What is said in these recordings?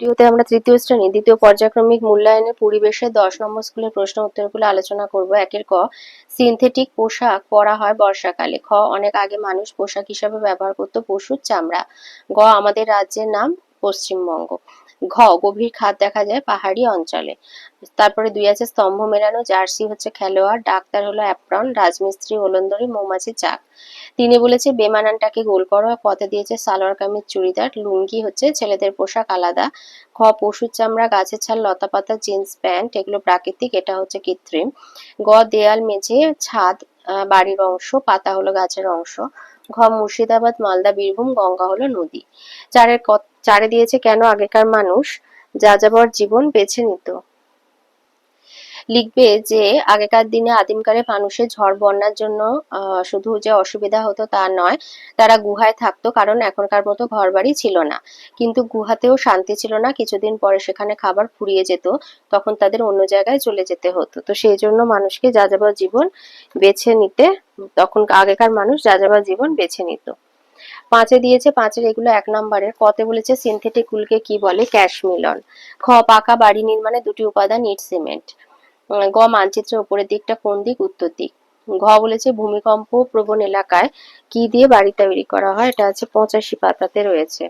ভিডিওতে আমরা তৃতীয় শ্রেণি, দ্বিতীয় পর্যায়ক্রমিক মূল্যায়নের পরিবেশে দশ নম্বর স্কুলের প্রশ্ন উত্তরগুলো আলোচনা করব। একের ক, সিনথেটিক পোশাক পরা হয় বর্ষাকালে। খ, অনেক আগে মানুষ পোশাক হিসাবে ব্যবহার করত পশুর চামড়া। গ, আমাদের রাজ্যের নাম পশ্চিমবঙ্গ। ঘ, গভীর খাদ দেখা যায় পাহাড়ি অঞ্চলে। তারপরে দুই আছে স্তম্ভ মেলানো, জার্সি হচ্ছে খেলোয়াড়, ডাক্তার হলো অ্যাপ্রন, রাজমিস্ত্রি ওলন্দরি, মৌমাছি চাক। তিনি বলেছে, বেমানানটাকে গোল করো পথে দিয়েছে সালোয়ার কামিজ, চুড়িদার, লুঙ্গি হচ্ছে ছেলেদের পোশাক আলাদা। খ পশুর চামড়া, গাছের ছাল, লতা পাতা, জিন্স, প্যান্ট, এগুলো প্রাকৃতিক, এটা হচ্ছে কৃত্রিম। গ দেয়াল মেঝে, ছাদ বাড়ির অংশ, পাতা হলো গাছের অংশ। ঘ, মুর্শিদাবাদ, মালদা, বীরভূম, গঙ্গা হলো নদী। চারের চারে দিয়েছে কেন আগেকার মানুষ? যাযাবর জীবন বেছে নিত। লিখবে যে, আগেকার দিনে আদিমকালে মানুষের ঝড় বন্যার জন্য শুধু যে অসুবিধা হতো তা নয়, তারা গুহায় থাকতো কারণ এখনকার মতো ঘরবাড়ি ছিল না। কিন্তু গুহাতেও শান্তি ছিল না, কিছুদিন পরে সেখানে খাবার ফুরিয়ে যেত, তখন তাদের অন্য জায়গায় চলে যেতে হতো। তো সেই জন্য মানুষকে যাযাবর জীবন বেছে নিতে, তখন আগেকার মানুষ যাযাবর জীবন বেছে নিত। পাঁচে দিয়েছে, পাঁচের এগুলো এক নম্বরের। কতে বলেছে, সিনথেটিক উলকে কি বলে? Cashmilon. খ, পাকা বাড়ি নির্মাণে দুটি উপাদান, ইট, সিমেন্ট। গ মানচিত্রের উপরের দিকটা কোন দিক? উত্তর দিক। ঘ বলেছে, ভূমিকম্প প্রবণ এলাকায় কি দিয়ে বাড়ি তৈরি করা হয়? এটা আছে পঁচাশি পাতাতে রয়েছে।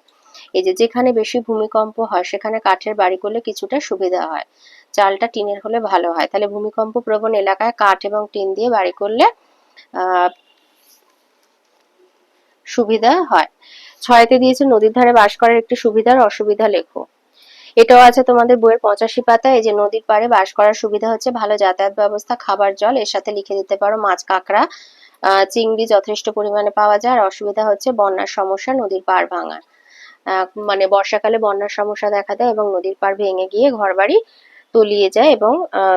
এই যে, যেখানে বেশি ভূমিকম্প হয়, সেখানে কাঠের বাড়ি করলে কিছুটা সুবিধা হয়। চালটা টিনের হলে ভালো হয়। তাহলে ভূমিকম্প প্রবণ এলাকায় কাঠ এবং টিন দিয়ে বাড়ি করলে সুবিধা হয়। ছয়তে দিয়েছে নদীর ধারে বাস করার একটি সুবিধার অসুবিধা লেখো। এটাও আছে তোমাদের বইয়ের পঁচাশি পাতা এই যে নদীর পাড়ে বাস করার সুবিধা হচ্ছে ভালো যাতায়াত ব্যবস্থা খাবার জল এর সাথে লিখে দিতে পারো মাছ কাঁকড়া চিংড়ি যথেষ্ট পরিমাণে পাওয়া যায় আর অসুবিধা হচ্ছে বন্যার সমস্যা নদীর পাড় আহ, মানে বর্ষাকালে বন্যার সমস্যা দেখা দেয় এবং নদীর পাড় ভেঙে গিয়ে ঘরবাড়ি তলিয়ে যায় এবং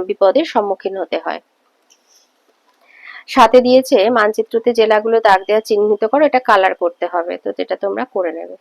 বিপদের সম্মুখীন হতে হয়। সাথে দিয়েছে, মানচিত্রতে জেলাগুলো দাগ দেওয়া চিহ্নিত করো, এটা কালার করতে হবে। তো যেটা তোমরা করে নেবে।